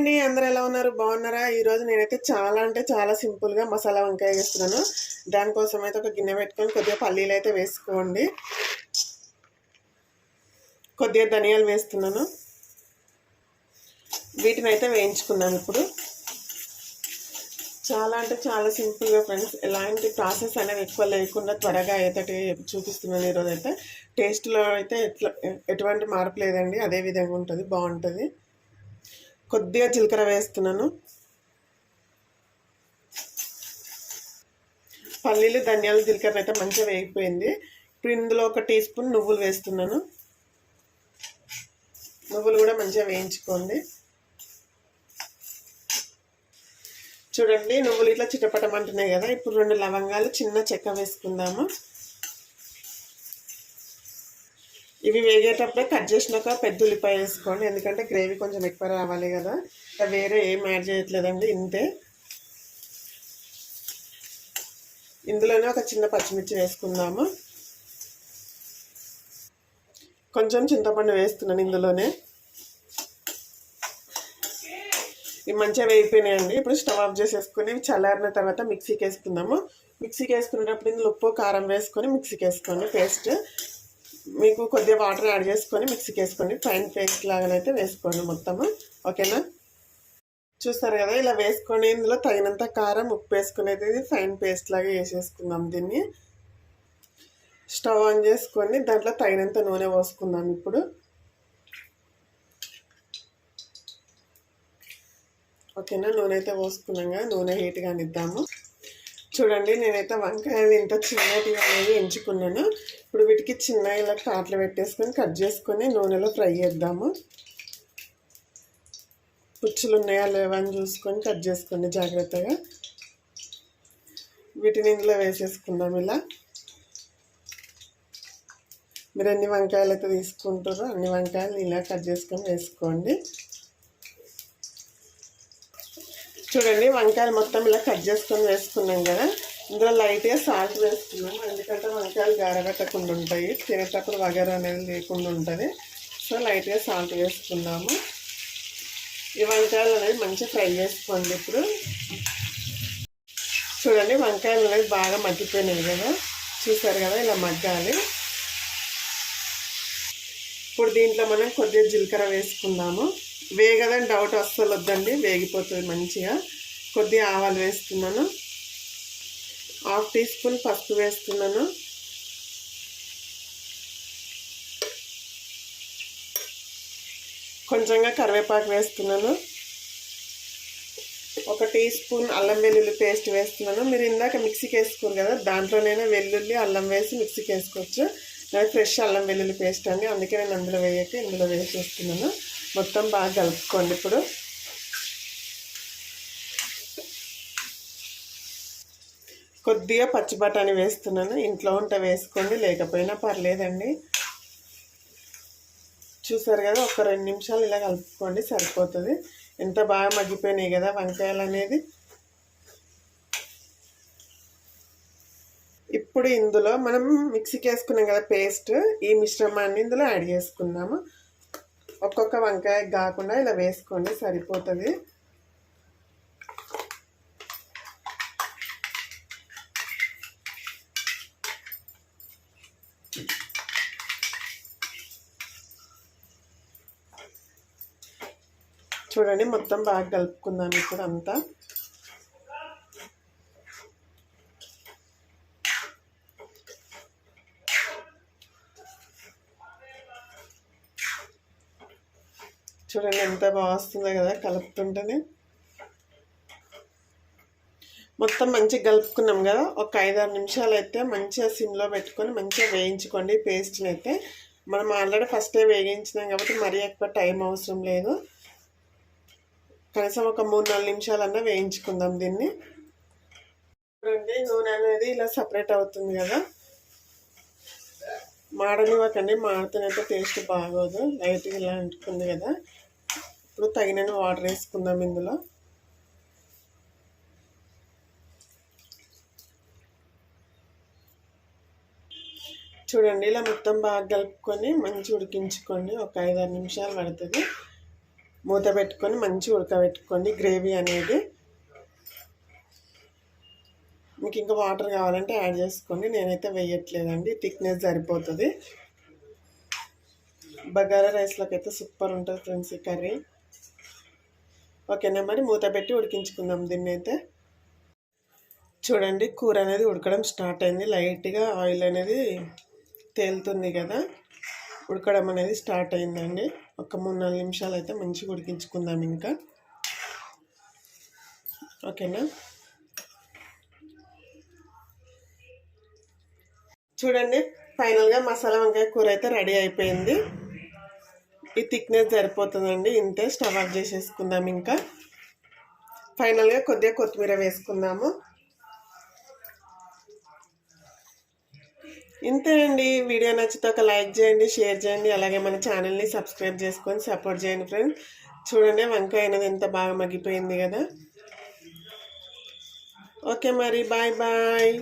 అండి అందరు ఎలా ఉన్నారు? బాగున్నారా? ఈరోజు నేనైతే చాలా అంటే చాలా సింపుల్గా మసాలా వంకాయ వేస్తున్నాను దానికోసం అయితే ఒక గిన్నె పెట్టుకొని కొద్దిగా పల్లీలు అయితే వేసుకోండి. కొద్దిగా ధనియాలు వేస్తున్నాను. వీటిని అయితే వేయించుకున్నాను ఇప్పుడు. చాలా అంటే చాలా సింపుల్గా ఫ్రెండ్స్ ఎలాంటి ప్రాసెస్ అనేది ఎక్కువ లేకుండా త్వరగా అయ్యేటట్టు చూపిస్తున్నాను ఈరోజు అయితే టేస్ట్లో అయితే ఎట్లా ఎటువంటి మార్పు లేదండి. అదే విధంగా ఉంటుంది బాగుంటుంది. కొద్దిగా జీలకర్ర వేస్తున్నాను. పల్లీలు ధనియాలు జీలకర్ర అయితే మంచిగా వేగిపోయింది. ఇప్పుడు ఇందులో ఒక టీ స్పూన్ నువ్వులు వేస్తున్నాను. నువ్వులు కూడా మంచిగా వేయించుకోండి. చూడండి నువ్వులు ఇట్లా చిటపటమంటున్నాయి కదా. ఇప్పుడు రెండు లవంగాలు చిన్న చెక్క వేసుకుందాము. ఇవి వేగేటప్పుడే కట్ చేసినాక పెద్ద ఉల్లిపాయ వేసుకోండి. ఎందుకంటే గ్రేవీ కొంచెం ఎక్కువ రావాలి కదా. వేరే ఏం యాడ్ చేయట్లేదండి ఇంతే. ఇందులోనే ఒక చిన్న పచ్చిమిర్చి వేసుకుందాము. కొంచెం చింతపండు వేస్తున్నాను ఇందులోనే. ఇవి మంచిగా వేగిపోయినాయండి. ఇప్పుడు స్టవ్ ఆఫ్ చేసేసుకొని చల్లారిన తర్వాత మిక్సీకి వేసుకుందాము. మిక్సీకి వేసుకునేటప్పుడు ఇందులో ఉప్పు కారం వేసుకొని మిక్సీకి వేసుకోండి. పేస్ట్ మీకు కొద్దిగా వాటర్ యాడ్ చేసుకొని మిక్సీకి వేసుకోండి. ఫైన్ పేస్ట్ లాగానైతే వేసుకోండి మొత్తము. ఓకేనా? చూస్తారు కదా ఇలా వేసుకొని ఇందులో తగినంత కారం ఉప్పు వేసుకునేది ఫైన్ పేస్ట్ లాగా వేసేసుకుందాం దీన్ని. స్టవ్ ఆన్ చేసుకొని దాంట్లో తగినంత నూనె పోసుకుందాం ఇప్పుడు. ఓకేనా? నూనె అయితే పోసుకున్నాం కదా నూనె హీట్గా నిద్దాము చూడండి నేనైతే వంకాయ ఇంత చిన్నటి అనేది ఎంచుకున్నాను. ఇప్పుడు వీటికి చిన్న ఇలా కాట్లు పెట్టేసుకొని కట్ చేసుకొని నూనెలో ఫ్రై చేద్దాము. పుచ్చులు ఉన్నాయా లేవా అని చూసుకొని కట్ చేసుకోండి జాగ్రత్తగా. వీటిని ఇందులో వేసేసుకుందాం ఇలా. మీరు ఎన్ని వంకాయలు అయితే తీసుకుంటారో అన్ని వంకాయలు ఇలా కట్ చేసుకొని వేసుకోండి. చూడండి వంకాయలు మొత్తం ఇలా కట్ చేసుకొని వేసుకున్నాం కదా. ఇందులో లైట్గా సాల్ట్ వేస్తున్నాం ఎందుకంటే వంకాయలు గారగట్టకుండా ఉంటాయి. తినేటప్పుడు వగర అనేది లేకుండా ఉంటుంది. సో లైట్గా సాల్ట్ వేసుకున్నాము. ఈ వంకాయలు అనేది మంచిగా ఫ్రై చేసుకోండి ఇప్పుడు. చూడండి వంకాయలు అనేది బాగా మగ్గిపోయినాయి కదా. చూసారు కదా ఇలా మగ్గాలి. ఇప్పుడు దీంట్లో మనం కొద్దిగా జీలకర్ర వేసుకుందాము. వేగదని డౌట్ అస్సలు వద్దండి. వేగిపోతుంది మంచిగా. కొద్దిగా ఆవాలు వేస్తున్నాను. హాఫ్ టీ స్పూన్ పసుపు వేస్తున్నాను. కొంచెంగా కరివేపాకు వేస్తున్నాను. ఒక టీ స్పూన్ అల్లం వెల్లుల్లి పేస్ట్ వేస్తున్నాను. మీరు ఇందాక మిక్సీకి వేసుకోరు కదా దాంట్లోనైనా వెల్లుల్లి అల్లం వేసి మిక్సీకి వేసుకోవచ్చు నాకు ఫ్రెష్ అల్లం వెల్లుల్లి పేస్ట్ అండి అందుకే నేను అందులో వేయక ఇందులో వేసేస్తున్నాను మొత్తం బాగా కలుపుకోండి ఇప్పుడు. కొద్దిగా పచ్చి బఠానీ వేస్తున్నాను. ఇంట్లో ఉంటే వేసుకోండి లేకపోయినా పర్లేదండి. చూసారు కదా ఒక రెండు నిమిషాలు ఇలా కలుపుకోండి సరిపోతుంది. ఎంత బాగా మగ్గిపోయినాయి కదా వంకాయలు అనేది. ఇప్పుడు ఇందులో మనం మిక్సీకి వేసుకున్నాం కదా పేస్ట్ ఈ మిశ్రమాన్ని ఇందులో యాడ్ చేసుకుందాము. ఒక్కొక్క వంకాయ కాకుండా ఇలా వేసుకోండి సరిపోతుంది. చూడండి మొత్తం బాగా కలుపుకుందాం ఇప్పుడు అంతా. చూడండి ఎంత బాగా వస్తుందో కదా కలుపుతుంటేనే. మొత్తం మంచిగా కలుపుకున్నాం కదా. ఒక ఐదారు నిమిషాలు అయితే మంచిగా సిమ్లో పెట్టుకొని మంచిగా వేయించుకోండి. పేస్ట్ని అయితే మనం ఆల్రెడీ ఫస్టే వేగించినాం కాబట్టి మరీ ఎక్కువ టైం అవసరం లేదు. కనీసం ఒక మూడు నాలుగు నిమిషాలన్నా వేయించుకుందాం దీన్ని. చూడండి నూనె అనేది ఇలా సపరేట్ అవుతుంది కదా. మాడనివ్వకండి మాడితేనైతే టేస్ట్ బాగోదు. లైట్గా ఇలా అంటుకుంది కదా. ఇప్పుడు తగినన్ని వాటర్ వేసుకుందాం ఇందులో. చూడండి ఇలా మొత్తం బాగా కలుపుకొని మంచి ఉడికించుకోండి. ఒక ఐదారు నిమిషాలు పడుతుంది. మూత పెట్టుకొని మంచి ఉడకబెట్టుకోండి గ్రేవీ అనేది. మీకు ఇంకా వాటర్ కావాలంటే యాడ్ చేసుకోండి. నేనైతే వేయట్లేదండి థిక్నెస్ సరిపోతుంది. బగారా రైస్లోకి అయితే సూపర్ ఉంటుంది ఫ్రెండ్స్ ఈ కర్రీ. ఓకేనా మరి? మూత పెట్టి ఉడికించుకుందాం దీన్ని అయితే చూడండి కూర అనేది ఉడకడం స్టార్ట్ అయింది. లైట్గా ఆయిల్ అనేది తేలుతుంది కదా? ఉడకడం అనేది స్టార్ట్ అయిందండి. ఒక మూడు నాలుగు నిమిషాలు అయితే మంచిగా ఉడికించుకుందాం ఇంకా. ఓకేనా? చూడండి ఫైనల్గా మసాలా వంకాయ కూర అయితే రెడీ అయిపోయింది. ఈ థిక్నెస్ సరిపోతుందండి. ఇంతే స్టవ్ ఆఫ్ చేసేసుకుందాం ఇంకా. ఫైనల్గా కొద్దిగా కొత్తిమీర వేసుకుందాము. ఇంతే అండి వీడియో నచ్చితే ఒక లైక్ చేయండి షేర్ చేయండి. అలాగే మన ఛానల్ని సబ్స్క్రైబ్ చేసుకొని సపోర్ట్ చేయండి ఫ్రెండ్స్. చూడండి వంకాయ అనేది ఎంత బాగా మగ్గిపోయింది కదా. ఓకే మరి బాయ్ బాయ్.